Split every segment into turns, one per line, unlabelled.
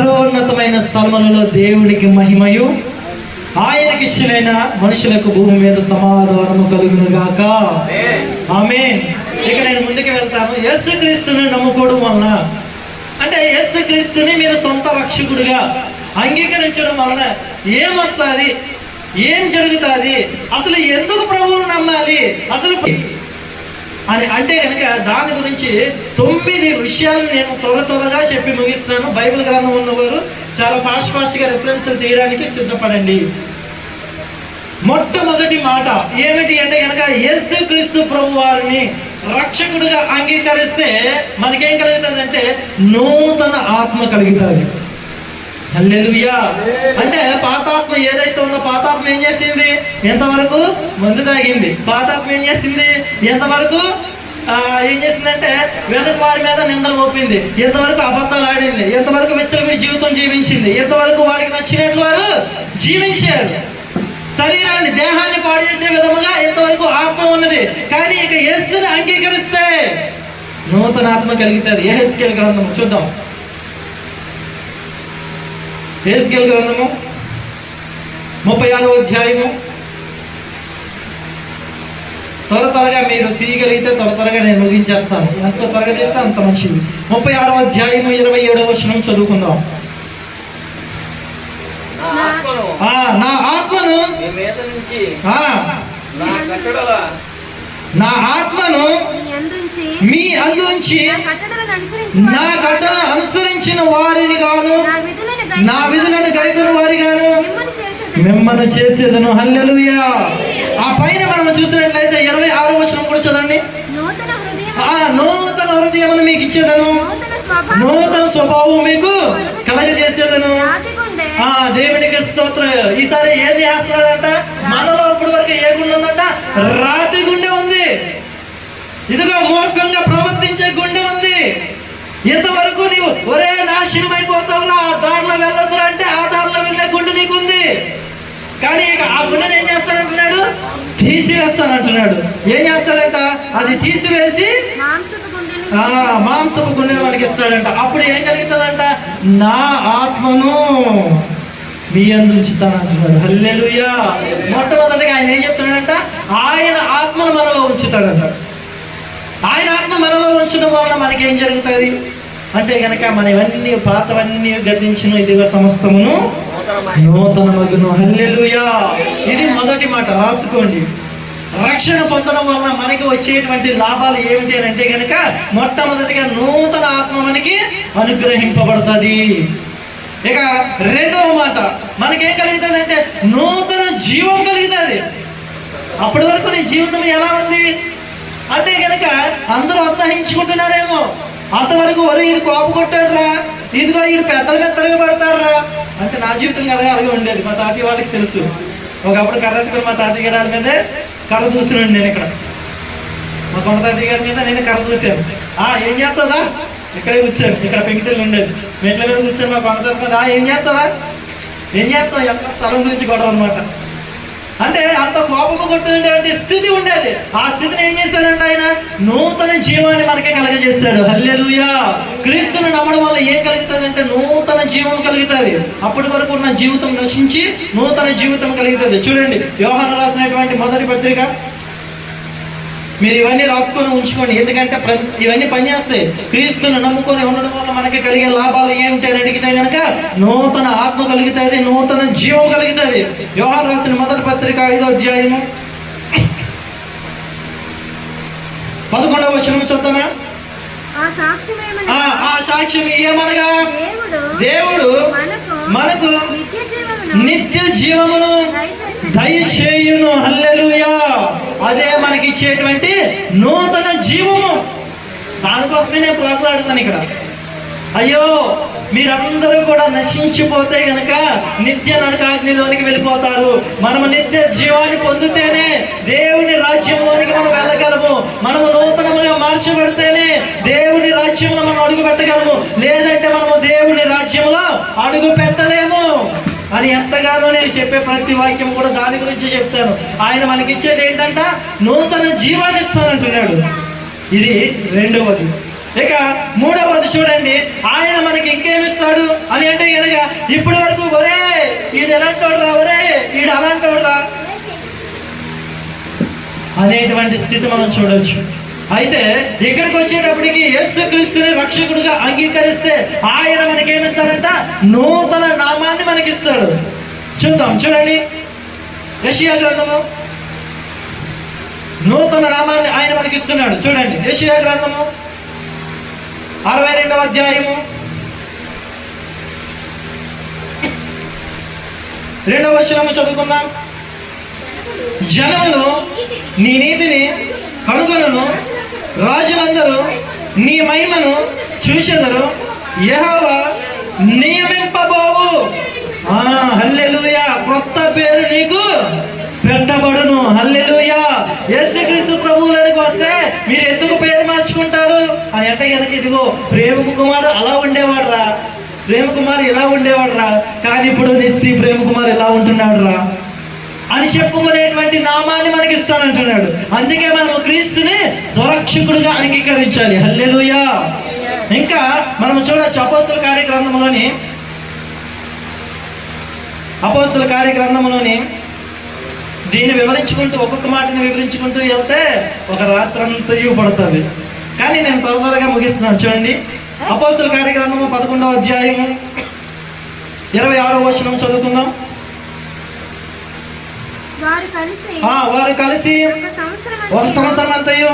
సర్వోన్నతమైన స్థలములలో దేవునికి మహిమయు. ఆయనకి ఇష్టమైన మనుషులకు భూమి మీద సమాధానము కలుగును గాక ఆమె ఇక నేను ముందుకు వెళ్తాను. యేసుక్రీస్తుని నమ్ముకోవడం వలన. అంటే యేసుక్రీస్తుని మీరు సొంత రక్షకుడిగా అంగీకరించడం వలన ఏమొస్తుంది? ఏం జరుగుతుంది? అసలు ఎందుకు ప్రభువును నమ్మాలి? అసలు అని అంటే కనుక దాని గురించి తొమ్మిది విషయాలు నేను త్వర త్వరగా చెప్పి ముగిస్తాను. బైబిల్ గ్రంథం ఉన్నవారు చాలా ఫాస్ట్ ఫాస్ట్గా రిఫరెన్స్లు తీయడానికి సిద్ధపడండి. మొట్టమొదటి మాట ఏమిటి అంటే కనుక యేసు క్రీస్తు ప్రభు వారిని రక్షకుడిగా అంగీకరిస్తే మనకేం కలుగుతుంది అంటే నూతన ఆత్మ కలుగుతుంది. హల్లెలూయా. అంటే పాతాత్మ ఏదైతే ఉందో పాతాత్మ ఏం చేసింది? ఎంతవరకు మందు తాగింది? పాతాత్మ ఏం చేసింది? ఎంతవరకు ఏం చేసిందంటే వెనక వారి మీద నిందలు మోపింది. ఎంతవరకు అబద్ధాలు ఆడింది? ఎంతవరకు విచ్చలవిడి జీవితం జీవించింది? ఎంతవరకు వారికి నచ్చినట్లు వారు జీవించారు? శరీరాన్ని దేహాన్ని పాడు చేసే విధముగా ఎంతవరకు ఆత్మ ఉన్నది? కానీ ఇక యేసుని అంగీకరిస్తే నూతన ఆత్మ కలుగుతుంది ఏ హెస్కేల్ గ్రంథం చూద్దాం. హేస్కేల్ గ్రంథము ముప్పై ఆరో అధ్యాయము. త్వర త్వరగా మీరు తీయగలిగితే త్వర త్వరగా నేను ముగించేస్తాను. ఎంత త్వరగా తీస్తే అంత మంచిది. ముప్పై ఆరో అధ్యాయము ఇరవై ఏడవ వచనం చదువుకుందాం.
నా ఆత్మను
నా ఆత్మను
మీ
ఆ
నా కట్టడల
నా ఆత్మను
నీ అందుంచి
మీ అందుంచి
నా కట్టడలను అనుసరించి
నా గడ్డను అనుసరించిన వారిని గాను
నా విధులను
నా విధులను గైకున్న వారి గాను
మిమ్మల్ని చేసేది
మిమ్మల్ని చేసేదను. హల్లెలూయా. ఆ పైన మనం చూసినట్లయితే ఇరవై ఆరో వచనం కూడా చదవండి.
నూతన హృదయం.
ఆ నూతన హృదయమును మీకు ఇచ్చేదను.
నూతన స్వభావం.
మీకు కలగజేసేదను. ఆ దేవునికి స్తోత్రం. ఈసారి ఏది చేస్తున్నాడంట మనలో ఇప్పటి వరకు ఏ గుండె ఉందంట? రాతి గుండె ఉంది. ఇదిగో మూర్ఖంగా ప్రవర్తించే గుండె ఉంది. ఇంతవరకు నీవు ఒరే నాశనం అయిపోతావురా ఆ దారిలో వెళ్ళొద్దురా అంటే ఆ దారిలో వెళ్ళే గుండె నీకుంది. కానీ ఇక ఆ గుండెని ఏం చేస్తానంటున్నాడు? తీసివేస్తానంటున్నాడు. ఏం చేస్తాడంట? అది తీసివేసి
మాంసపు గుండెను
మనకి ఇస్తాడంట. అప్పుడు ఏం కలుగుతుందంట? నా ఆత్మను మీ అందు ఉంచుతానంటున్నాడు. హల్లెలూయా. మొట్టమొదటిగా ఆయన ఏం చెప్తున్నాడంట? ఆయన ఆత్మను మనలో ఉంచుతాడంట. ఆయన ఆత్మ మనలో ఉంచడం వలన మనకి ఏం జరుగుతుంది? అంటే గనక మన ఇవన్నీ పాతవన్నీ గద్దించిన ఇదిగో సమస్తమును నూతన మగును హల్లెలుయా. ఇది మొదటి మాట రాసుకోండి. రక్షణ పొందడం వలన మనకి వచ్చేటువంటి లాభాలు ఏమిటి అని అంటే కనుక మొట్టమొదటిగా నూతన ఆత్మ మనకి అనుగ్రహింపబడుతుంది. ఇక రెండవ మాట మనకేం కలుగుతుంది అంటే నూతన జీవం కలుగుతుంది. అప్పటి వరకు నీ జీవితం ఎలా ఉంది? అంటే కనుక అందరూ అసహించుకుంటున్నారేమో. అంతవరకు వరు ఈడు కోప కొట్టాడురా? ఇదిగో ఈడు పెద్దల మీద తిరగబడతారా అంటే నా జీవితం కదా అలాగే ఉండేది. మా తాతయ్య వాళ్ళకి తెలుసు. ఒకప్పుడు కర్ణాటకలో మా తాతయ్య గారి మీదే కర్ర దూసినండి నేను ఇక్కడ. మా కొండ తాతయ్య గారి మీద నేను కర్ర దూసాను ఆ ఏం చేస్తుందా ఇక్కడే కూర్చాను. ఇక్కడ పెంకిటెళ్ళు ఉండేది. మెట్ల మీద కూర్చాను మా కొండ తాత మీద "ఆ, ఏం చేస్తావా ఏం చేస్తావు? ఎంత స్థలం గురించి గొడవ అనమాట అంటే అంత కోపము కొట్టుకునేటువంటి స్థితి ఉండేది. ఆ స్థితిని ఏం చేశాడంటే ఆయన? నూతన జీవాన్ని మనకే కలగజేస్తాడు. హల్లెలుయా! క్రీస్తుని నమ్మడం వల్ల ఏం కలుగుతుంది అంటే నూతన జీవం కలుగుతుంది. అప్పటి వరకు ఉన్న జీవితం నశించి నూతన జీవితం కలుగుతుంది. చూడండి వ్యవహారం రాసినటువంటి మొదటి పత్రిక మీరు ఇవన్నీ రాసుకొని ఉంచుకోండి. ఎందుకంటే ఇవన్నీ పనిచేస్తాయి. క్రీస్తుని నమ్ముకొని ఉండడం వల్ల మనకి కలిగే లాభాలు ఏమిటి అని అడిగితే కనుక నూతన ఆత్మ కలుగుతుంది నూతన జీవం కలుగుతుంది. వ్యవహారం రాసిన మొదటి పత్రిక ఐదో అధ్యాయము. పదకొండవ వచనం చూద్దామా?
ఆ
సాక్ష్యం ఏమనగా?
దేవుడు మనకు నిత్య జీవమును
దయచేయును. హల్లెలుయా. అదే మనకి ఇచ్చేటువంటి నూతన జీవము. దానికోసమే నేను ప్రాకులాడుతాను ఇక్కడ. అయ్యో మీరందరూ కూడా నశించిపోతే గనక నిత్య నరకాగ్నిలోనికి వెళ్ళిపోతారు. మనము నిత్య జీవాన్ని పొందితేనే దేవుని రాజ్యంలోనికి మనం వెళ్ళగలము. మనము నూతనముగా మార్చబడితేనే దేవుని రాజ్యంలో మనం అడుగు పెట్టగలము లేదంటే మనము దేవుని రాజ్యంలో అడుగు పెట్టలేము అని ఎంతగానో నేను చెప్పే ప్రతి వాక్యం కూడా దాని గురించి చెప్తాను. ఆయన మనకి ఇచ్చేది ఏంటంట? నూతన జీవాన్ని ఇస్తానంటున్నాడు. ఇది రెండవది. ఇక మూడవది చూడండి. ఆయన మనకి ఇంకేమిస్తాడు అని అంటే కనుక ఇప్పటి వరకు ఒరే ఈడు ఎలాంటోడ్రా ఒరే ఈడు అలాంటోడ్రా అనేటువంటి స్థితి మనం చూడొచ్చు. అయితే ఇక్కడికి వచ్చేటప్పటికి యేసుక్రీస్తుని రక్షకుడుగా అంగీకరిస్తే ఆయన మనకేమిస్తాడంట? నూతన నామాన్ని మనకిస్తాడు. చూద్దాం చూడండి. యషియా గ్రంథము. నూతన నామాన్ని ఆయన మనకి ఇస్తున్నాడు చూడండి యషియా గ్రంథము. అరవై రెండవ అధ్యాయము. రెండవ వచనము చదువుకుందాం. జనములు నీ నీతిని కనుగొనను. రాజులందరూ నీ మహిమను చూసెదరు యెహోవా నియమింపబోవు. హల్లెలుయా. క్రొత్త పేరు నీకు పెట్టబడును. హల్లెలూయా. యేసుక్రీస్తు ప్రభువులకు వస్తే మీరు ఎందుకు పేరు మార్చుకుంటారు? అని అంటే కనుక ఇదిగో ప్రేమ కుమారు అలా ఉండేవాడు రా ప్రేమ కుమార్ ఇలా ఉండేవాడు రా కానీ ఇప్పుడు నిస్సి ప్రేమ కుమార్ ఇలా ఉంటున్నాడు రా అని చెప్పుకునేటువంటి నామాన్ని మనకి ఇస్తానంటున్నాడు అందుకే మనము క్రీస్తుని స్వరక్షకుడుగా అంగీకరించాలి. హల్లెలుయా. ఇంకా మనం చూడొచ్చు అపోస్తుల కార్యగ్రంథంలోని అపోస్తుల కార్యగ్రంథంలోని దీన్ని వివరించుకుంటూ ఒక్కొక్క మాటని వివరించుకుంటూ వెళ్తే ఒక రాత్రంతయు పడుతుంది కానీ నేను త్వర త్వరగా ముగిస్తున్నాను. చూడండి. అపోస్తుల కార్యగ్రంథము పదకొండవ అధ్యాయము ఇరవై ఆరో వచనం చదువుకుందాం.
వారు కలిసి
ఆ వారు కలిసి
ఒక సంవత్సరం
అంతయు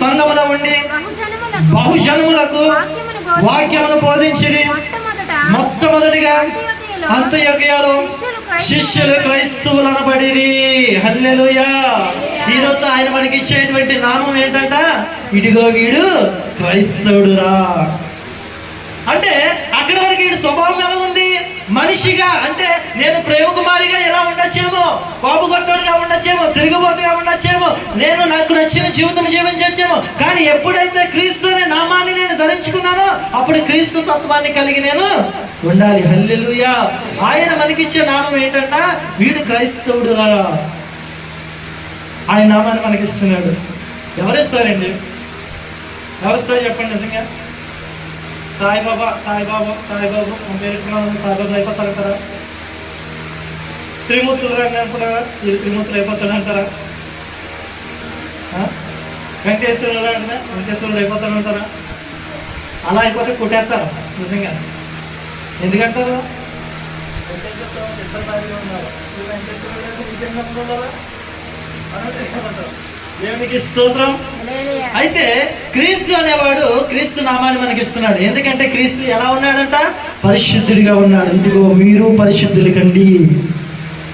సంఘములో ఉండి
బహుజనములకు వాక్యమును బోధించి
మొట్టమొదటిగా అంత్యొకయలో శిష్యులు క్రైస్తవులు అనబడిరి. హల్లెలూయా. ఈ రోజు ఆయన మనకి ఇచ్చేటువంటి నామం ఏంటంట? ఇదిగో వీడు క్రైస్తవుడురా. అంటే అక్కడ వరకు వీడి స్వభావం ఎలా ఉంది? మనిషిగా అంటే నేను ప్రేమ కుమారిగా ఎలా ఉండొచ్చేమో కోపగొట్టడుగా ఉండొచ్చేమో తిరిగిపోతుగా ఉండొచ్చేమో నేను నాకు నచ్చిన జీవితం జీవించొచ్చేమో కానీ ఎప్పుడైతే క్రీస్తు అనే నామాన్ని నేను ధరించుకున్నానో అప్పుడు క్రీస్తు తత్వాన్ని కలిగి నేను ఉండాలి. హల్లెలుయా. ఆయన మనకిచ్చే నామం ఏంటంట? వీడు క్రైస్తవుడు ఆయన నామాన్ని మనకి ఇస్తున్నాడు ఎవరిస్తారండి ఎవరిస్తారు చెప్పండి నిజంగా? సాయిబాబా సాయిబాబా సాయిబాబు మన పేరు పెట్టుకున్నాను, సాయిబాబా అయిపోతారంటారా త్రిమూర్తులు రండి అనుకున్నారా ఇది త్రిమూర్తులు అయిపోతాడు అంటారా? ఆ? వెంకటేశ్వరుడు అంటే వెంకటేశ్వరుడు అయిపోతాడు అంటారా? అలా అయిపోతే కొట్టేస్తారు నిజంగా. ఎందుకంటారు? వెంకటేశ్వర స్వామి ఇద్దరు ఉన్నారు? ఈ వెంకటేశ్వరుడు అంటే నిజంగా మంది ఉన్నారా? అనంటే దేవునికి స్తోత్రం. అయితే క్రీస్తు అనేవాడు క్రీస్తు నామాన్ని మనకి ఇస్తున్నాడు ఎందుకంటే క్రీస్తు ఎలా ఉన్నాడంట? పరిశుద్ధుడిగా ఉన్నాడు. ఇదిగో మీరు పరిశుద్ధులు కండి.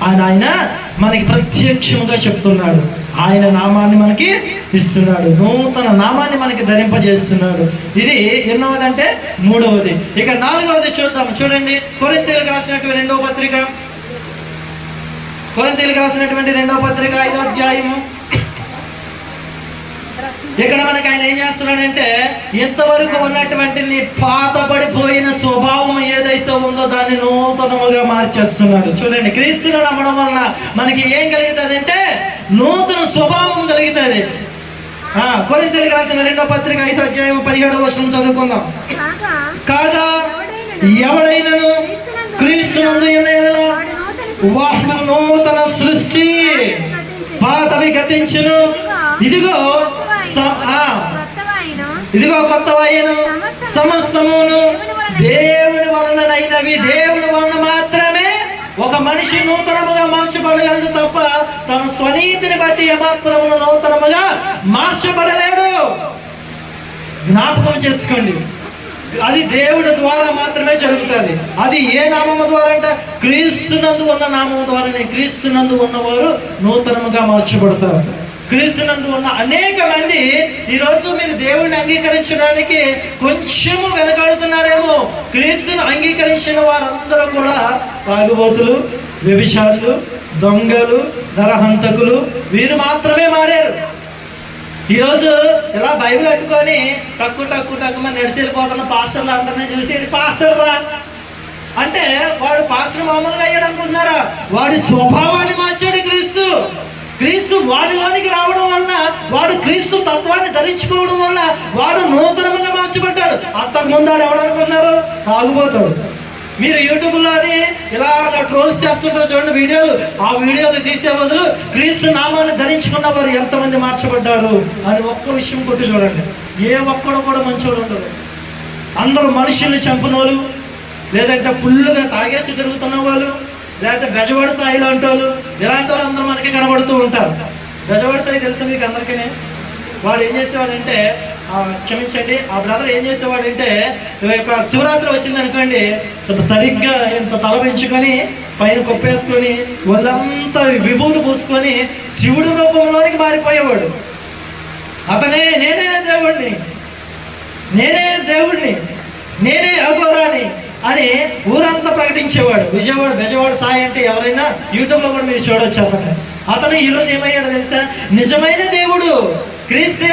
ఆయన ఆయన మనకి ప్రత్యక్షముగా చెప్తున్నాడు. ఆయన నామాన్ని మనకి ఇస్తున్నాడు. నూతన నామాన్ని మనకి ధరింపజేస్తున్నాడు. ఇది ఎన్నవది అంటే మూడవది. ఇక నాలుగవది చూద్దాం. చూడండి. కొరింతీలకు రాసినటువంటి రెండవ పత్రిక. కొరింతీలకు రాసినటువంటి రెండవ పత్రిక ఐదో అధ్యాయము. ఇక్కడ మనకి ఆయన ఏం చేస్తున్నాడంటే ఇంతవరకు ఉన్నటువంటి నీ పాతబడిపోయిన స్వభావం ఏదైతే ఉందో దాన్ని నూతనముగా మార్చేస్తున్నాడు. చూడండి క్రీస్తుని నమ్మడం వలన మనకి ఏం కలుగుతుంది అంటే నూతన స్వభావం కలుగుతుంది. ఆ, కొరింథీయులకు రాసిన రెండో పత్రిక ఐదో అధ్యాయం పదిహేడవ వచనం చదువుకుందాం.
కాగా
ఎవడైనను క్రీస్తునందు వాహన నూతన సృష్టి పాతవి గతించును. ఇదిగో ఇదిగో కొత్త వాయను సమస్తమును దేవుని వలననైనవి. దేవుని వలన మాత్రమే ఒక మనిషి నూతనముగా మార్చబడగలడు తప్ప తన స్వనీతిని బట్టి ఏమాత్రమును నూతనముగా మార్చబడలేడు. జ్ఞాపకం చేసుకోండి. అది దేవుడి ద్వారా మాత్రమే జరుగుతుంది. అది ఏ నామము ద్వారా అంటే క్రీస్తునందు ఉన్న నామము ద్వారానే క్రీస్తునందు ఉన్నవారు నూతనముగా మార్చబడతారు. క్రీస్తునందు ఉన్న అనేక మంది ఈరోజు మీరు దేవుడిని అంగీకరించడానికి కొంచెము వెనకాడుతున్నారేమో. క్రీస్తును అంగీకరించిన వారందరూ కూడా తాగుబోతులు వ్యభిచారులు దొంగలు నరహంతకులు వీరు మాత్రమే మారారు. ఈరోజు ఇలా బైబిల్ అట్టుకొని టక్కు టక్కు టక్కు మన పాస్టర్లు అందరినీ చూసి పాస్టర్ రా. అంటే వాడు పాస్టర్ మామూలుగా అయ్యాడు అనుకుంటున్నారా? వాడి స్వభావాన్ని మార్చాడు క్రీస్తు. క్రీస్తు వాడిలోనికి రావడం వలన వాడు క్రీస్తు తత్వాన్ని ధరించుకోవడం వల్ల వాడు నూతనముగా మార్చబడ్డాడు. అంతకు ముందు వాడు ఎవడనుకున్నారు ఆగిపోతాడు. మీరు యూట్యూబ్లోని ఇలా ట్రోల్స్ చేస్తుంటారు చూడండి వీడియోలు. ఆ వీడియోలు తీసే బదులు క్రీస్తు నామాన్ని ధరించుకున్న వారు ఎంతమంది మార్చబడ్డారు అని ఒక్క విషయం కొట్టి చూడండి. ఏ ఒక్కడు కూడా మంచోడు ఉండదు అందరూ మనుషుల్ని చంపినోళ్ళు లేదంటే ఫుల్లుగా తాగేసి తిరుగుతున్న వాళ్ళు లేకపోతే బెజవాడ స్థాయిలో అంటోళ్ళు ఇలాంటి వాళ్ళు అందరూ మనకి కనబడుతూ ఉంటారు. బెజవాడ సాయి తెలుసు మీకు అందరికీ వాడు ఏం చేసేవాడంటే ఆ, క్షమించండి ఆ బ్రదర్ ఏం చేసేవాడంటే యొక్క శివరాత్రి వచ్చింది అనుకోండి సరిగ్గా ఇంత తల పెంచుకొని పైన కొప్పేసుకొని వాళ్ళంతా విభూతి పూసుకొని శివుడు రూపంలోనికి మారిపోయేవాడు. అతనే నేనే దేవుణ్ణి. నేనే దేవుణ్ణి. నేనే అఘోరాని అని ఊరంతా ప్రకటించేవాడు. విజయవాడ బెజవాడ సాయి అంటే ఎవరైనా యూట్యూబ్లో కూడా మీరు చూడవచ్చు అతను అతను ఈరోజు ఏమయ్యాడు తెలుసా? నిజమైన దేవుడు. క్రీస్తే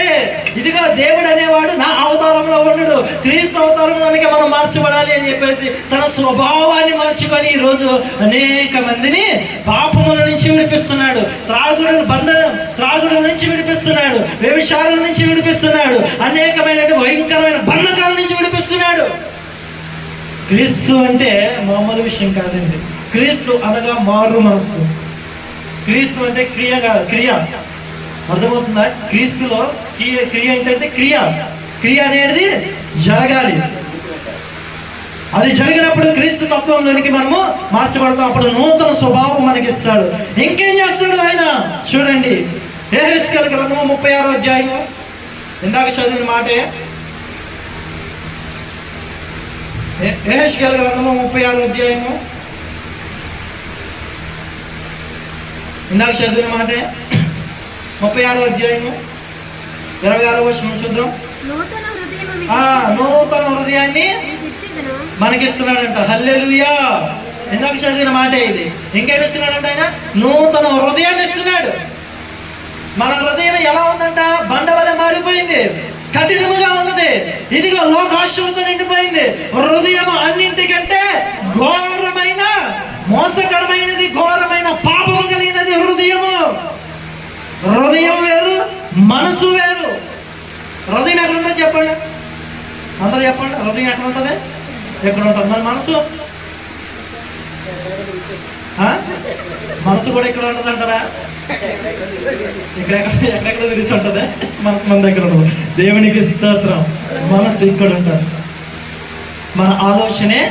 ఇదిగో దేవుడు అనేవాడు నా అవతారంలో ఉండడు క్రీస్తు అవతారంలోనికి మనం మార్చబడాలి అని చెప్పేసి తన స్వభావాన్ని మార్చుకొని ఈరోజు అనేక మందిని పాపముల నుంచి విడిపిస్తున్నాడు. త్రాగుడు బంధనం త్రాగుడు నుంచి విడిపిస్తున్నాడు. వ్యభిచారం నుంచి విడిపిస్తున్నాడు. అనేకమైన భయంకరమైన బంధకాల నుంచి విడిపిస్తున్నాడు క్రీస్తు అంటే మామూలు విషయం కాదండి. క్రీస్తు అనగా మారు మనస్సు. క్రీస్తు అంటే క్రియ క్రియ. అర్థమవుతుందా? క్రీస్తులో క్రియ క్రియ ఏంటంటే క్రియ. క్రియ అనేది జరగాలి. అది జరిగినప్పుడు క్రీస్తు తత్వంలోనికి మనము మార్చబడతాం. అప్పుడు నూతన స్వభావం మనకి ఇస్తాడు ఇంకేం చేస్తాడు ఆయన? చూడండి. ఏహెస్కల గ్రంథము ముప్పై ఆరో అధ్యాయము. ఇందాక చదివిన మాటే ఏహెస్కల గ్రంథము ముప్పై ఆరో అధ్యాయము? ఇందాక చదివిన మాటే ముప్పై ఆరో అధ్యాయము ఇరవై ఆరో వచ్చిన చూద్దాం.
నూతన
హృదయాన్ని. మనకిస్తున్నాడంట. హల్లెలూయా! ఇందాక చదివిన మాటే ఇది. ఇంకేమి ఇస్తున్నాడంట ఆయన? నూతన హృదయాన్ని ఇస్తున్నాడు. మన హృదయం ఎలా ఉందంట? బండ వలె మారిపోయింది. కఠినముగా ఉన్నది. ఇదిగో లోకాశ్రమంతో నిండిపోయింది. హృదయం అన్నింటికంటే ఘోరమైన మోసకరమైనది ఘోరమైన పాపము కలిగినది హృదయము. హృదయం వేరు మనసు వేరు. హృదయం ఎక్కడ ఉంటుంది చెప్పండి. అందరూ చెప్పండి. హృదయం ఎక్కడ ఉంటుంది ఎక్కడ ఉంటుంది మన మనసు? మనసు కూడా ఇక్కడ ఉంటుంది అంటారా? ఇక్కడెక్కడ ఎక్కడెక్కడ తిరుగుతుంటది? మనసు మన దగ్గర ఉండదు దేవునికి స్తోత్రం. మనసు ఇక్కడ ఉంటుంది. మన ఆలోచనే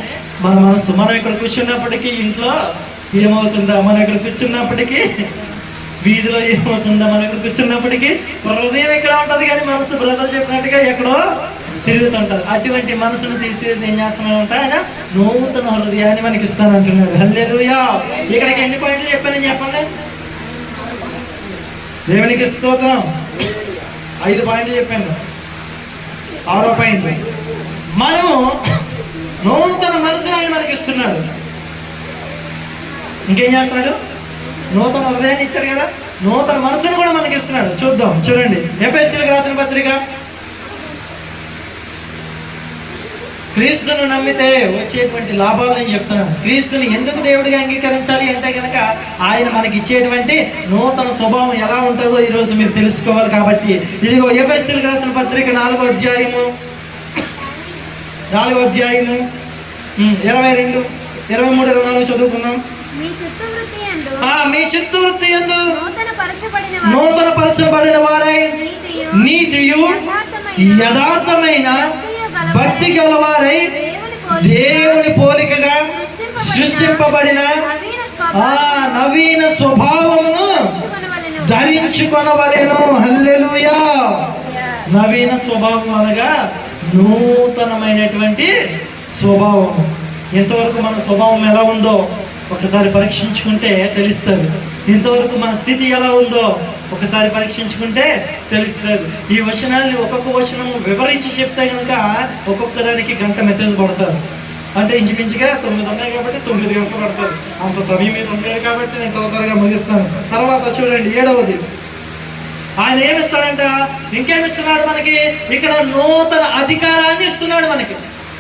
మన మనసు. మనం ఇక్కడ కూర్చున్నప్పటికీ ఇంట్లో ఏమవుతుందా? మనం ఇక్కడ కూర్చున్నప్పటికీ వీధిలో ఏమవుతుందా? మనం ఇక్కడ కూర్చున్నప్పటికీ హృదయం ఇక్కడ ఉంటుంది కానీ మనసు బ్రదర్ చెప్పినట్టుగా ఎక్కడో తిరుగుతుంటారు. అటువంటి మనసును తీసివేసి ఏం చేస్తున్నాడంట ఆయన నూతన హృదయాన్ని మనకి ఇస్తానంటున్నాడు హల్లెలూయా! ఇక్కడికి ఎన్ని పాయింట్లు చెప్పానని చెప్పండి? దేవునికి స్తోత్రం. ఐదు పాయింట్లు చెప్పాను. ఆరో పాయింట్. మనము నూతన మనసును ఆయన మనకి ఇస్తున్నాడు ఇంకేం చేస్తున్నాడు? నూతన హృదయాన్ని ఇచ్చారు కదా. నూతన మనసును కూడా మనకి ఇస్తున్నాడు చూద్దాం చూడండి. ఎఫ్ఎస్సీలకు రాసిన పత్రిక క్రీస్తును నమ్మితే వచ్చేటువంటి లాభాలు నేను చెప్తున్నాను. క్రీస్తుని ఎందుకు దేవుడిగా అంగీకరించాలి అంటే కనుక ఆయన మనకి ఇచ్చేటువంటి నూతన స్వభావం ఎలా ఉంటుందో ఈరోజు మీరు తెలుసుకోవాలి కాబట్టి. ఇదిగో ఎఫ్ఎస్సీలకు రాసిన పత్రిక నాలుగో అధ్యాయము. నాలుగో అధ్యాయము. ఇరవై రెండు ఇరవై మూడు ఇరవై నాలుగు చదువుకున్నాం
మీ చిత్తవృత్తి
ఎందు
నూతన పరచబడిన
వారై
నీతియు యథార్థమైన
భక్తి గలవారై
దేవుని
పోలికగా సృష్టింపబడిన ఆ నవీన స్వభావమును
స్వభావం
ధరించుకొనవలెను. హల్లెలూయా. నవీన స్వభావం అనగా నూతనమైనటువంటి స్వభావం. ఇంతవరకు మన స్వభావం ఎలా ఉందో ఒకసారి పరీక్షించుకుంటే తెలుస్తుంది. ఇంతవరకు మన స్థితి ఎలా ఉందో ఒకసారి పరీక్షించుకుంటే తెలుస్తుంది. ఈ వచనాన్ని ఒక్కొక్క వచనం వివరించి చెప్తే కనుక ఒక్కొక్క దానికి గంట మెసేజ్ పడతారు అంటే ఇంచుమించుగా తొమ్మిది ఉన్నాయి కాబట్టి తొమ్మిది గంటలు పడతారు అంత సమయం మీద ఉండేది కాబట్టి నేను త్వర త్వరగా ముగిస్తాను. తర్వాత చూడండి ఏడవది. ఆయన ఏమిస్తాడంట ఇంకేమిస్తున్నాడు మనకి? ఇక్కడ నూతన అధికారాన్ని ఇస్తున్నాడు మనకి.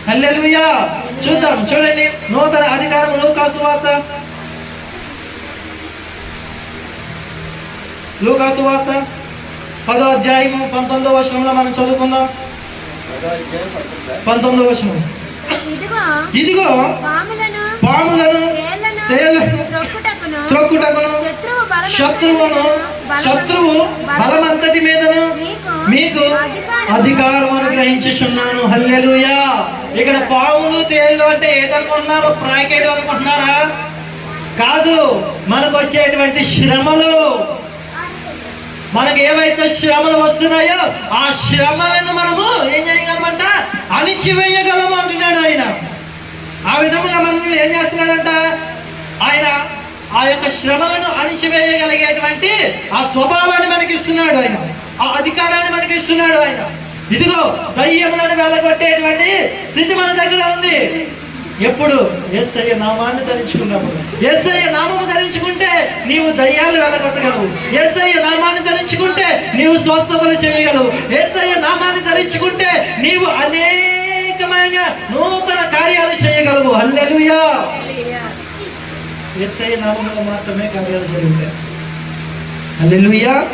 హల్లెలూయా! చూద్దాం చూడండి. నూతన అధికారం లోకాసు వార్త. లూకాసు వార్త పదో అధ్యాయము పంతొమ్మిదో వచనంలో మనం చదువుకుందాం? పంతొమ్మిదో వచనం
ఇదిగో పాములను
తేళ్ళను
త్రొక్కుటకును
శత్రువును
మీదను,
శత్రువు
బలమ-
బలమంతటి మీదను
మీకు
అధికారం అనుగ్రహించుచున్నాను. హల్లెలూయా. ఇక్కడ పాములు తేళ్ళు అంటే ఏదనుకుంటున్నారు? ప్రాకెట్ అనుకుంటున్నారా? కాదు మనకు వచ్చేటువంటి శ్రమలు. మనకు ఏవైతే శ్రమలు వస్తున్నాయో ఆ శ్రమలను మనము ఏం చేయగలమంట? అణిచివేయగలము అంటున్నాడు ఆయన. ఆ విధముగా మనల్ని ఏం చేస్తున్నాడంట? ఆయన ఆ యొక్క శ్రమలను అణిచివేయగలిగేటువంటి ఆ స్వభావాన్ని మనకి ఇస్తున్నాడు ఆయన. ఆ అధికారాన్ని మనకి ఇస్తున్నాడు ఆయన. ఇదిగో దయ్యములను వెళ్ళగొట్టేటువంటి స్థితి మన దగ్గర ఉంది. ఎప్పుడు? ఎస్ఐ నామాన్ని ధరించుకున్నప్పుడు. ఎస్ఐ నామము ధరించుకుంటే నీవు దయ్యాలు వెళ్ళగొట్టగలవు ఎస్ఐ నామాన్ని ధరించుకుంటే నీవు స్వస్థతలు చేయగలవు. ఎస్ఐ నామాన్ని ధరించుకుంటే నీవు అనేకమైన నూతన కార్యాలు చేయగలవు. హల్లెలూయా. ఎస్ఐ నామంలో మాత్రమే కార్యాలు జరుగుతాయి. హల్లెలూయా.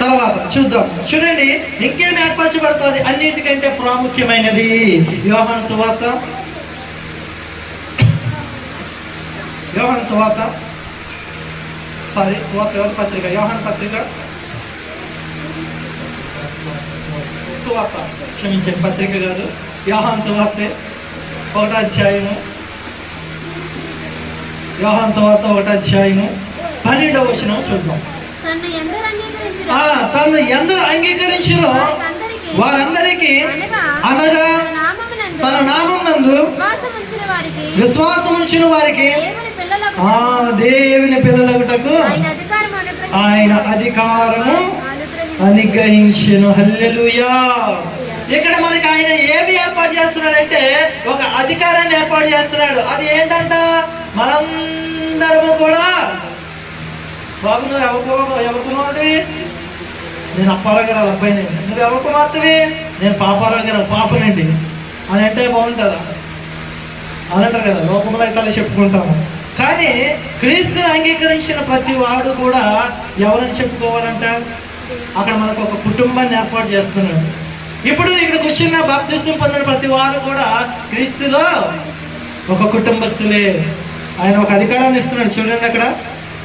తర్వాత చూద్దాం. చూడండి ఇంకేం ఏర్పరచబడుతుంది? అన్నిటికంటే ప్రాముఖ్యమైనది. యోహాను సువార్త యోహాను సువార్త. సారీ సువార్త ఎవరి పత్రిక? యోహాను పత్రిక. సువార్త. క్షమించండి పత్రిక కాదు. యోహాన్ సువార్తె ఒకటో అధ్యాయము. యోహాన్ సువార్త ఒకటో అధ్యాయము. పన్నెండవ వచనం చూద్దాం. తను ఎందరు అంగీకరించినో
వారందరికీ. అనగా తన
నామం నందు
విశ్వాసం ఉంచిన వారికి
ఆ దేవుని పిల్లలగుటకు
ఆయన
అధికారము
అనుగ్రహించి.
అనుగ్రహించను. హల్లెలూయా. ఇక్కడ మనకి ఆయన ఏమి ఏర్పాటు చేస్తున్నాడంటే ఒక అధికారాన్ని ఏర్పాటు చేస్తున్నాడు. అది ఏంటంట? మనందరము కూడా బాబు నువ్వు ఎవరు ఎవరు కుమారుడివి నేను అప్పారావు గారు అబ్బాయిని. నువ్వు ఎవరు కుమార్తెవి? నేను పాపారావు గారు పాపనండి. అని అంటే బాగుంటుందా? అని అంటారు కదా లోకంలో అయితే అలా చెప్పుకుంటాము. కానీ క్రీస్తుని అంగీకరించిన ప్రతి వాడు కూడా ఎవరని చెప్పుకోవాలంట? అక్కడ మనకు ఒక కుటుంబాన్ని ఏర్పాటు చేస్తున్నాడు. ఇప్పుడు ఇక్కడ కూర్చున్న బాప్తిస్వం పొందిన ప్రతి వారు కూడా క్రీస్తులో ఒక కుటుంబస్తులే. ఆయన ఒక అధికారాన్ని ఇస్తున్నాడు. చూడండి అక్కడ.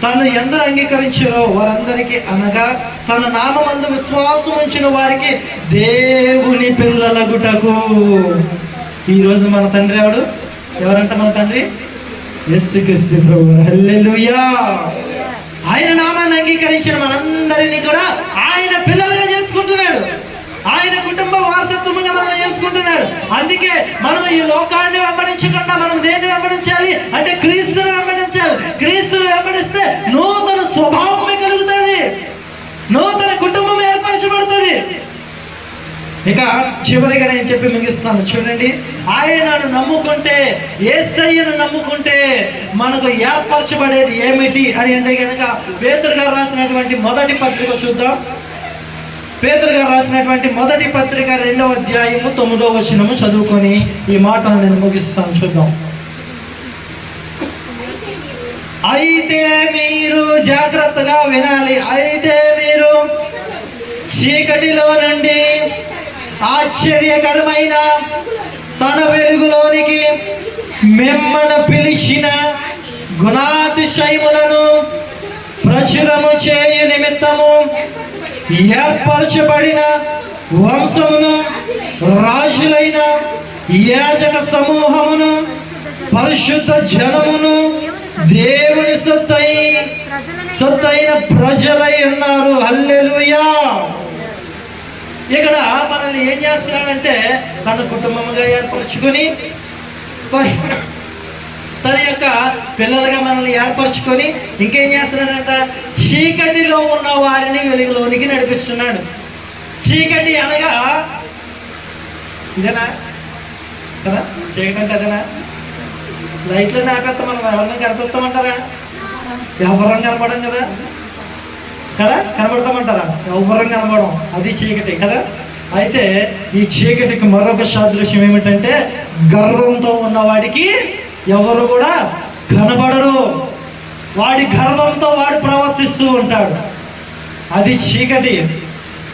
తను ఎందరు అంగీకరించారో వారందరికీ అనగా తన నామందు విశ్వాసం ఉంచిన వారికి దేవుని పిల్లలగుటకు ఈరోజు మన తండ్రి ఎవడు? ఎవరంట మన తండ్రి? ఎస్సు ప్రభు హల్లెలూయా. ఆయన నామాన్ని అంగీకరించిన మనందరినీ కూడా ఆయన పిల్లలుగా చేసుకుంటున్నాడు. ఆయన కుటుంబ వారసత్వముగా మనం చేసుకుంటున్నాడు. అందుకే మనం ఈ లోకాన్ని వెంబడించకుండా మనం దేన్ని వెంబడించాలి? అంటే క్రీస్తుని వెంబడించాలి. క్రీస్తుని వెంబడిస్తే నూతన స్వభావమే కలుగుతుంది. నూతన కుటుంబం ఏర్పరచబడుతుంది. ఇక చివరిగా నేను చెప్పి ముగిస్తాను. చూడండి ఆయనను నమ్ముకుంటే ఏసయ్యను నమ్ముకుంటే మనకు ఏర్పరచబడేది ఏమిటి అని అంటే కనుక పేతురు గారు రాసినటువంటి మొదటి పత్రిక చూద్దాం. పేతురు గారు రాసినటువంటి మొదటి పత్రిక రెండవ అధ్యాయము తొమ్మిదవ వచనము చదువుకొని ఈ మాటను నేను ముగిస్తాను. చూద్దాం. అయితే మీరు జాగ్రత్తగా వినాలి. అయితే మీరు చీకటిలో నుండి ఆశ్చర్యకరమైన తన వెలుగులోనికి మిమ్మను పిలిచిన గుణాతిశయములను ప్రచురము చేయు నిమిత్తము ఏర్పరచబడిన వంశమును రాజులైన యాజక సమూహమును పరిశుద్ధ జనమును దేవుని సొత్తై సొత్తైన ప్రజలై ఉన్నారు. హల్లెలూయా. ఇక్కడ మనల్ని ఏం చేస్తున్నాడంటే తన కుటుంబంగా ఏర్పరచుకొని తన- తన యొక్క పిల్లలుగా మనల్ని ఏర్పరచుకొని ఇంకేం చేస్తున్నాడంట? చీకటిలో ఉన్న వారిని వెలుగులోనికి నడిపిస్తున్నాడు. చీకటి అనగా ఇదేనా? కదా? చీకటి అంటే అదేనా? లైట్లు నాపేస్తాం మనం ఎవరిని కనిపిస్తామంటారా? ఎవరం కనపడం కదా? కదా? కనబడతామంటారా? ఎవరం కనబడం అది చీకటి కదా? అయితే ఈ చీకటికి మరొక సాదృశ్యం ఏమిటంటే గర్వంతో ఉన్నవాడికి ఎవరు కూడా కనబడరు. వాడి గర్వంతో వాడు ప్రవర్తిస్తూ ఉంటాడు. అది చీకటి.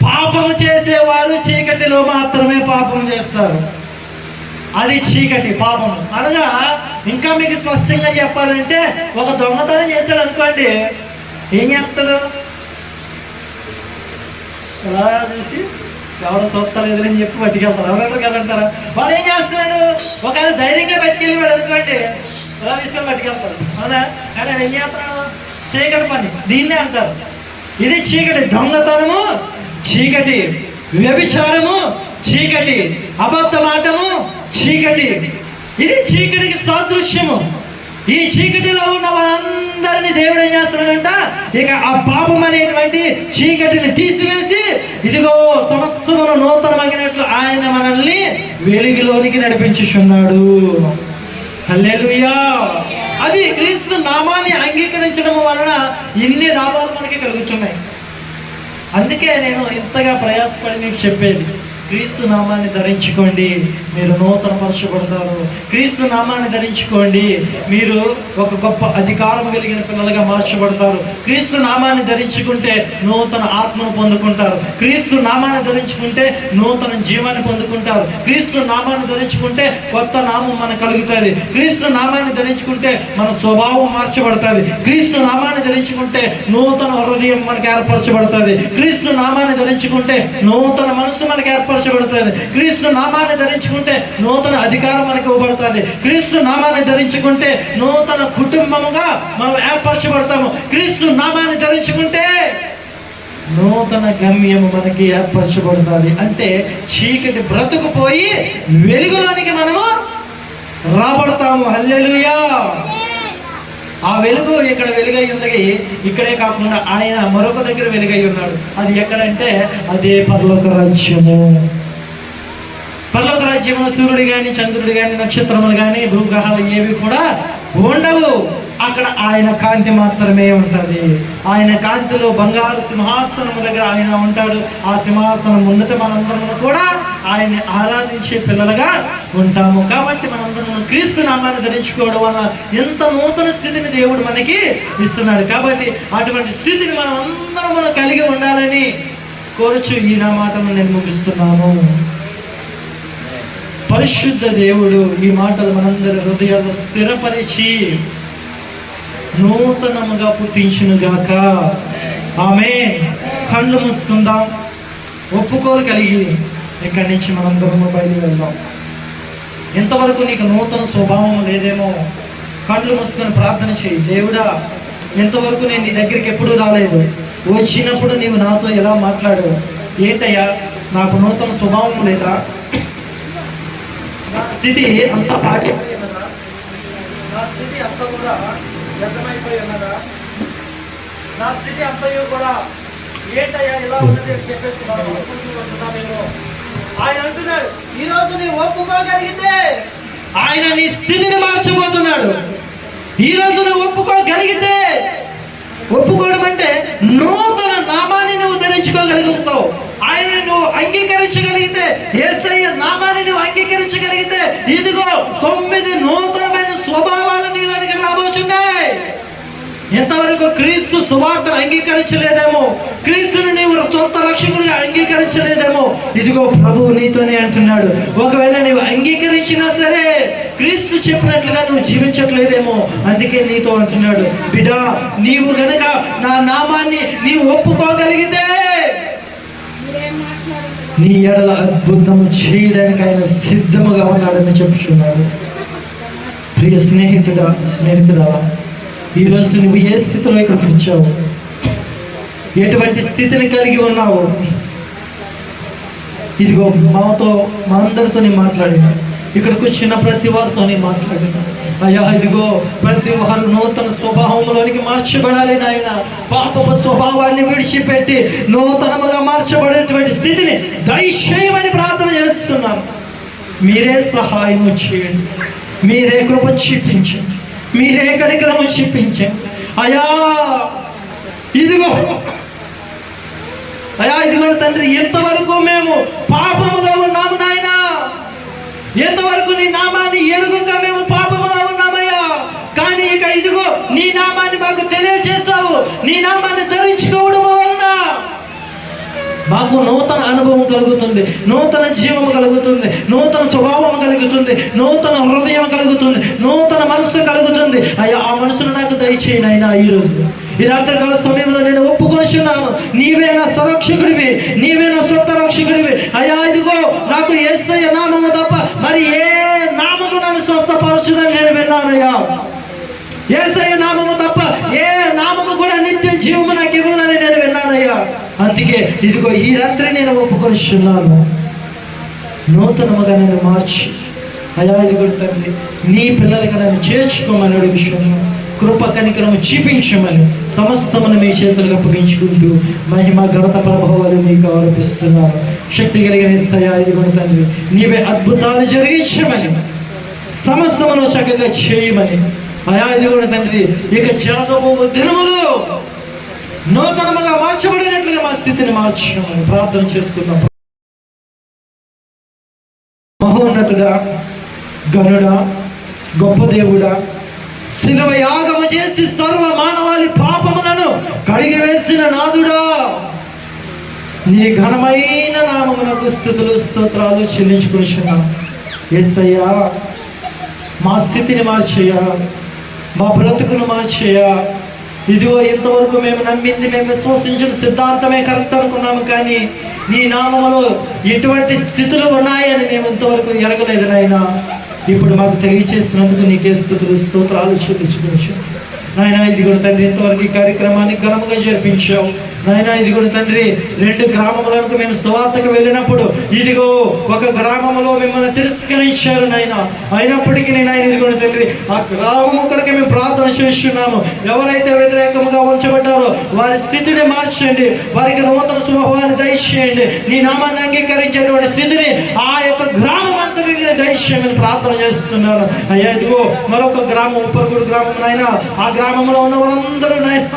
పాపము చేసేవారు చీకటిలో మాత్రమే పాపం చేస్తారు. అది చీకటి పాపం అనగా ఇంకా మీకు స్పష్టంగా చెప్పాలంటే ఒక దొంగతనం చేశాడు అనుకోండి ఏం చేస్తాడు? అలా చూసి ఎవరో సొత్తలు ఎదురని చెప్పి పట్టుకెళ్తారు. ఎవరంటారు కదంటారా వాడు ఏం చేస్తున్నాడు? ఒకవేళ ధైర్యంగా పట్టుకెళ్ళి వాడు అనుకోండి అలా తీసుకొని పట్టుకెళ్తారు అవునా? కానీ ఆయన ఏం చేస్తున్నాడు? చీకటి పని. దీన్నే అంటారు. ఇది చీకటి దొంగతనము చీకటి వ్యభిచారము చీకటి అబద్ధమాటము చీకటి. ఇది చీకటికి సాదృశ్యము. ఈ చీకటిలో ఉన్న వారందరినీ దేవుడు ఏం చేస్తున్నాడంట? ఇక ఆ పాపం అనేటువంటి చీకటిని తీసివేసి ఇదిగో సమస్తమును నూతనమగినట్లు ఆయన మనల్ని వెలుగులోనికి నడిపించుచున్నాడు. హల్లెలుయా. అది క్రీస్తు నామాన్ని అంగీకరించడం వలన ఇన్ని లాభాలు మనకి కలుగుతున్నాయి. అందుకే నేను ఇంతగా ప్రయాసపడి మీకు చెప్పేది. క్రీస్తు నామాన్ని ధరించుకోండి. మీరు నూతన పరచబడతారు క్రీస్తు నామాన్ని ధరించుకోండి. మీరు ఒక గొప్ప అధికారం కలిగిన పిల్లలుగా మార్చబడతారు. క్రీస్తు నామాన్ని ధరించుకుంటే నూతన ఆత్మను పొందుకుంటారు. క్రీస్తు నామాన్ని ధరించుకుంటే నూతన జీవాన్ని పొందుకుంటారు. క్రీస్తు నామాన్ని ధరించుకుంటే కొత్త నామం మనకు కలుగుతుంది. క్రీస్తు నామాన్ని ధరించుకుంటే మన స్వభావం మార్చబడుతుంది. క్రీస్తు నామాన్ని ధరించుకుంటే నూతన హృదయం మనకు ఏర్పరచబడుతుంది. క్రీస్తు నామాన్ని ధరించుకుంటే నూతన మనసు మనకు ఏర్పరచబడుతుంది క్రీస్తు నామాన్ని ధరించుకుంటే నూతన అధికారం మనకు ఇవ్వబడుతుంది. క్రీస్తు నామాన్ని ధరించుకుంటే నూతన కుటుంబముగా మనం ఏర్పరచబడతాము. క్రీస్తు నామాన్ని ధరించుకుంటే నూతన గమ్యము మనకి ఏర్పరచబడుతుంది. అంటే చీకటి బ్రతుకుపోయి వెలుగులోనికి మనము రాబడతాము. హల్లెలుయా. ఆ వెలుగు ఇక్కడ వెలుగై ఉంది ఇక్కడే కాకుండా ఆయన మరొక దగ్గర వెలుగై ఉన్నాడు. అది ఎక్కడంటే అదే పర్లోక రాజ్యము. పర్లోక రాజ్యము సూర్యుడు కానీ చంద్రుడు కానీ నక్షత్రములు కానీ భూగ్రహాలు ఏవి కూడా ఉండవు. అక్కడ ఆయన కాంతి మాత్రమే ఉంటుంది. ఆయన కాంతిలో బంగారు సింహాసనము దగ్గర ఆయన ఉంటాడు. ఆ సింహాసనం ఉన్నత మనందరము కూడా ఆయన్ని ఆరాధించే పిల్లలుగా ఉంటాము. కాబట్టి మనందరం క్రీస్తు నామాన్ని ధరించుకోవడం వల్ల ఎంత నూతన స్థితిని దేవుడు మనకి ఇస్తున్నాడు. కాబట్టి అటువంటి స్థితిని మనం అందరం మనం కలిగి ఉండాలని కోరుచు ఈ నా మాటను నేను ముగిస్తున్నాను. పరిశుద్ధ దేవుడు ఈ మాటలు మనందరి హృదయాల్లో స్థిరపరిచి నూతనముగా పుట్టించునుగాక. ఆమె కళ్ళు మూసుకుందాం. ఒప్పుకోలు కలిగి ఇక్కడి నుంచి మనందరము బయలు వెళ్దాం. ఇంతవరకు నీకు నూతన స్వభావం లేదేమో. కళ్ళు మూసుకొని ప్రార్థన చేయి. దేవుడా ఇంతవరకు నేను నీ దగ్గరికి ఎప్పుడూ రాలేదు. వచ్చినప్పుడు నీవు నాతో ఎలా మాట్లాడు ఏంటయ్యా నాకు నూతన స్వభావం లేదా? స్థితి అంత పాటి స్థితి అంతా కూడా వ్యర్థమైపోయి ఉన్నదా నా స్థితి అంతయు కూడా ఏంటయ్యా ఇలా ఉన్నది అని చెప్పేసి మనం అనుకుంటూ ఉంటున్నామేమో ఆయన అంటున్నాడు ఈ రోజు నీ ఒప్పుకోగలిగితే ఆయన నీ స్థితిని మార్చబోతున్నాడు. ఈ రోజు నువ్వు ఒప్పుకోగలిగితే ఒప్పుకోవడం అంటే నూతన నామాన్ని నువ్వు ధరించుకోగలుగుతావు. ఆయన నువ్వు అంగీకరించగలిగితే ఏసయ్య నామాన్ని నువ్వు అంగీకరించగలిగితే ఇదిగో తొమ్మిది నూతనమైన స్వభావాలు ఎంతవరకు క్రీస్తు సువార్తను అంగీకరించలేదేమో క్రీస్తుని నీవు సొంత రక్షకుడిగా అంగీకరించలేదేమో ఇదిగో ప్రభువు నీతోనే అంటున్నాడు. ఒకవేళ నీవు అంగీకరించినా సరే క్రీస్తు చెప్పినట్లుగా నువ్వు జీవించట్లేదేమో అందుకే నీతో అంటున్నాడు. బిడా నీవు గనుక నా నామాన్ని నీవు ఒప్పుకోగలిగితే నీ ఎడల అద్భుతం చేయడానికి ఆయన సిద్ధముగా ఉన్నాడని చెప్పుచున్నాడు. ప్రియ స్నేహితుడా స్నేహితుడా ఈరోజు నువ్వు ఏ స్థితిలో ఇక్కడికి వచ్చావు? ఎటువంటి స్థితిని కలిగి ఉన్నావు? ఇదిగో మాతో మా అందరితో మాట్లాడినా. ఇక్కడికి వచ్చిన ప్రతి వారితో మాట్లాడినా. అయ్యా ఇదిగో ప్రతి వారు నూతన స్వభావంలోనికి మార్చబడాలి నాయన. పాపపు స్వభావాన్ని విడిచిపెట్టి నూతనముగా మార్చబడేటువంటి స్థితిని దైశ్యమని ప్రార్థన చేస్తున్నాను. మీరే సహాయం చేయండి. మీరే కృప చూపించండి. మీరే కనికరము చూపించండి. అయా ఇదిగో. అయా ఇదిగో తండ్రి ఎంతవరకు మేము పాపములో ఉన్నాము నాయన? ఎంతవరకు నీ నామాన్ని ఎరుగక మేము పాపములో ఉన్నామయ్యా కానీ ఇక ఇదిగో నీ నామాన్ని మాకు నాకు నూతన అనుభవం కలుగుతుంది నూతన జీవం కలుగుతుంది నూతన స్వభావం కలుగుతుంది నూతన హృదయం కలుగుతుంది నూతన మనస్సు కలుగుతుంది. అయ్యా ఆ మనసును నాకు దయచేయను అయినా ఈరోజు. ఈ రాత్రికాల సమయంలో నేను ఒప్పుకొనిచున్నాను. నీవే నా సంరక్షకుడివి నీవే నా సొంత రక్షకుడివి. అయ్యా ఇదిగో నాకు ఏసయ్య నామము తప్ప మరి ఏ నామము నన్ను స్వస్థపరచుదని నేను విన్నానయ్యా. ఏసయ్య నామము తప్ప ఏ నామము కూడా నిత్య జీవము నాకు ఇవ్వదని నేను విన్నానయ్యా అందుకే ఇదిగో ఈ రాత్రి నేను ఒప్పుకొనిస్తున్నాను నూతనముగా నేను మార్చి అయా ఇదిగో తండ్రి నీ పిల్లలుగా నన్ను చేర్చుకోమని అడుగుతున్నాను కృప కనికరము చూపించమని సమస్తమును మీ చేతులకు అప్పగించుకుంటూ మహిమ ఘనత ప్రభావాలు మీకు ఆరోపిస్తున్నారు శక్తి కలిగిన ఇస్తాయా ఇదిగో తండ్రి నీవే అద్భుతాలు జరిగించమని సమస్తమును చక్కగా చేయమని. అయా ఇదిగో తండ్రి ఇక జరగబో దినములు నూతనముగా మార్చబడినట్లుగా మా స్థితిని మార్చమని ప్రార్థన చేసుకుందాం. మహోన్నతుడా గనుడా గొప్ప దేవుడా శిలువ యాగము చేసి సర్వ మానవాళి పాపములను కడిగి వేసిన నాదుడా. నీ ఘనమైన నామమునకు స్థుతులు స్తోత్రాలు చెల్లించుకుంటున్నాం ఎస్సయ్యా మా స్థితిని మార్చేయా మా బ్రతుకును మార్చేయా ఇదిగో ఇంతవరకు మేము నమ్మింది మేము విశ్వసించిన సిద్ధాంతమే కరెక్ట్ అనుకున్నాము కానీ నీ నామములో ఎటువంటి స్థితులు ఉన్నాయని మేము ఇంతవరకు ఎరగలేదు నాయనా. ఇప్పుడు మాకు తెలియచేసినందుకు నీకే స్థుతులు స్తోత్రాలు చెల్లించుకోవచ్చు నాయన ఇదిగో తండ్రి ఇంతవరకు ఈ కార్యక్రమాన్ని ఘనముగా జరిపించావు. నాయన ఇదిగో తండ్రి రెండు గ్రామములకు మేము సువార్తకు వెళ్ళినప్పుడు ఇదిగో ఒక గ్రామంలో మిమ్మల్ని తిరస్కరించారు నాయన. అయినప్పటికీ నేను ఆయన ఇదిగో తండ్రి ఆ గ్రామము కొరకు మేము ప్రార్థన చేస్తున్నాము. ఎవరైతే వ్యతిరేకముగా ఉంచబడ్డారో వారి స్థితిని మార్చండి. వారికి నూతన స్వభావాన్ని దయచేయండి. నీ నామాన్ని అంగీకరించేటువంటి స్థితిని ఆ యొక్క గ్రామం అంతటిని దయచేయమని ప్రార్థన చేస్తున్నాను. అయ్యా ఇదిగో మరొక గ్రామం ఉప్పరగూడు గ్రామం నాయన. ఆ గ్రామంలో ఉన్న వారందరూ నాయన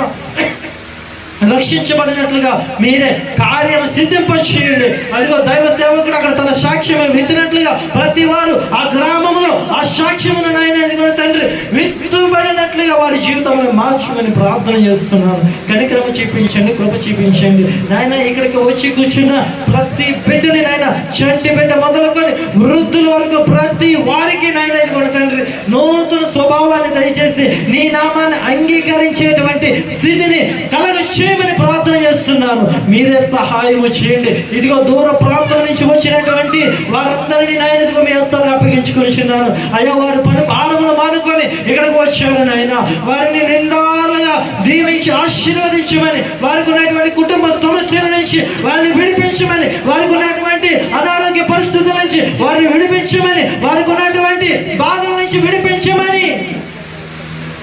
రక్షించబడినట్లుగా మీరే కార్యం సిద్ధింపచేయండి. అదిగో దైవ సేవకుడు అక్కడ తన సాక్ష్యం విత్తినట్లుగా ప్రతి వారు ఆ గ్రామంలో ఆ సాక్ష్యమును నాయన ఎదుగుని తండ్రి విత్తుబడినట్లుగా వారి జీవితంలో మార్చమని ప్రార్థన చేస్తున్నాను కనికరమ చూపించండి కృప చూపించండి. నాయన ఇక్కడికి వచ్చి కూర్చున్న ప్రతి బిడ్డని నాయన చంటి బిడ్డ మొదలుకొని వృద్ధుల వరకు ప్రతి వారికి నాయన ఎదుగుని తండ్రి నూతన స్వభావాన్ని దయచేసి నీ నామాన్ని అంగీకరించేటువంటి స్థితిని కలగ చేయమని ప్రార్థన చేస్తున్నాను. మీరే సహాయం చేయండి. ఇదిగో దూర ప్రాంతం నుంచి వచ్చినటువంటి వారందరినీ నాయన ఇదిగో మీ హస్తాన్ని అప్పగించుకొనిచున్నాను. అయ్యా వారి పని భారములు మానుకొని ఇక్కడికి వచ్చారు నాయన. వారిని నిండాలుగా దీవించి ఆశీర్వదించమని వారికి ఉన్నటువంటి కుటుంబ సమస్యల నుంచి వారిని విడిపించమని వారికి ఉన్నటువంటి అనారోగ్య పరిస్థితుల నుంచి వారిని విడిపించమని వారికి ఉన్నటువంటి బాధల నుంచి విడిపించమని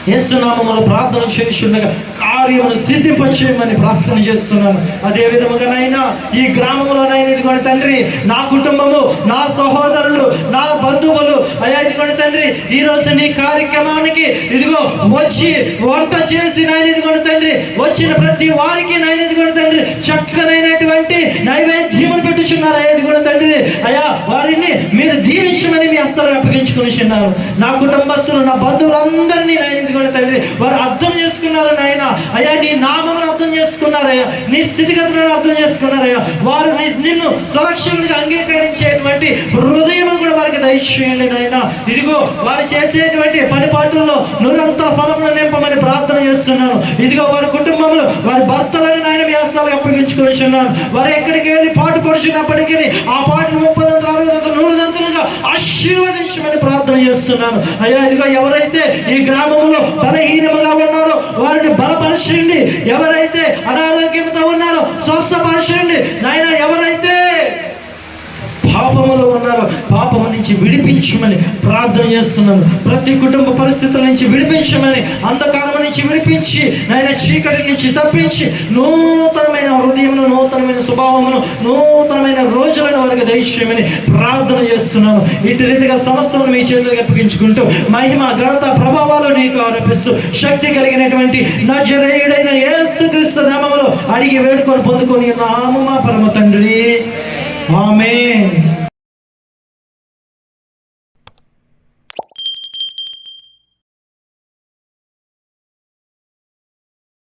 యేసునామములు ప్రార్థన చేస్తుండగా కార్యమును సిద్ధిపచేయమని ప్రార్థన చేస్తున్నాను. అదే విధముగా నైనా ఈ గ్రామంలోనైనా ఇదిగోని తండ్రి నా కుటుంబము నా సహోదరులు నా బంధువులు అయ్యా ఇదిగోని తండ్రి ఈరోజు నీ కార్యక్రమానికి ఇదిగో వచ్చి వంట చేసి నాయన ఇదిగోని తండ్రి వచ్చిన ప్రతి వారికి నాయన ఇదిగోని తండ్రి చక్కనైనటువంటి నైవేద్యములు పెట్టుచున్నారు. అయ్యా ఇదిగోని తండ్రి అయ్యా వారిని మీరు దీవించమని మీ అప్పగించుకుని చిన్నారు నా కుటుంబస్తులు నా బంధువులందరినీ నాయన ఇదిగోండి తండ్రి. వారు అర్థం చేసుకున్నారు నాయన. అయ్యా నీ నామమును అర్థం చేసుకున్నారయ్యా నీ స్థితిగతులను అర్థం చేసుకున్నారయ్యా వారు నీ- నిన్ను సురక్షకుడిగా అంగీకరించేటువంటి హృదయం కూడా వారికి దయచేయండి నాయన. ఇదిగో వారు చేసేటువంటి పని పాటల్లో నురంతా ఫలమును నింపమని ప్రార్థన చేస్తున్నాను. ఇదిగో వారి కుటుంబంలో వారి భర్తలను నాయన వ్యాసాలకు అప్పగించుకొనిచున్నాను. వారు ఎక్కడికి వెళ్ళి పాటు పడుచున్నప్పటికీ ఆ పాటను ముప్పై దంతలు అరవై దంతలు నూరు దంతలుగా ఆశీర్వదించమని ప్రార్థన చేస్తున్నాను. అయ్యా ఇదిగో ఎవరైతే ఈ గ్రామంలో బలహీనముగా ఉన్నారో వారిని బలపరచండి. ఎవరైతే అనారోగ్యంతో ఉన్నారో స్వస్థపరచండి. నాయన ఎవరైతే పాపములో ఉన్నారో పాపము నుంచి విడిపించమని ప్రార్థన చేస్తున్నాను ప్రతి కుటుంబ పరిస్థితుల నుంచి విడిపించమని అంధకారం నుంచి విడిపించి నాయన చీకటి నుంచి తప్పించి నూతనమైన హృదయమును నూతనమైన స్వభావమును నూతనమైన రోజులను వారికి దయచేయమని ప్రార్థన చేస్తున్నాను. ఇటు రీతిగా సమస్తమును మీ చేతులకు అప్పగించుకుంటూ మహిమ ఘనత ప్రభావాలు నీకు ఆరోపిస్తూ శక్తి కలిగినటువంటి నజరేయుడైన యేసుక్రీస్తు నామములో అడిగి వేడుకొని పొందుకొని నామమా పరమ తండ్రి. ఆమె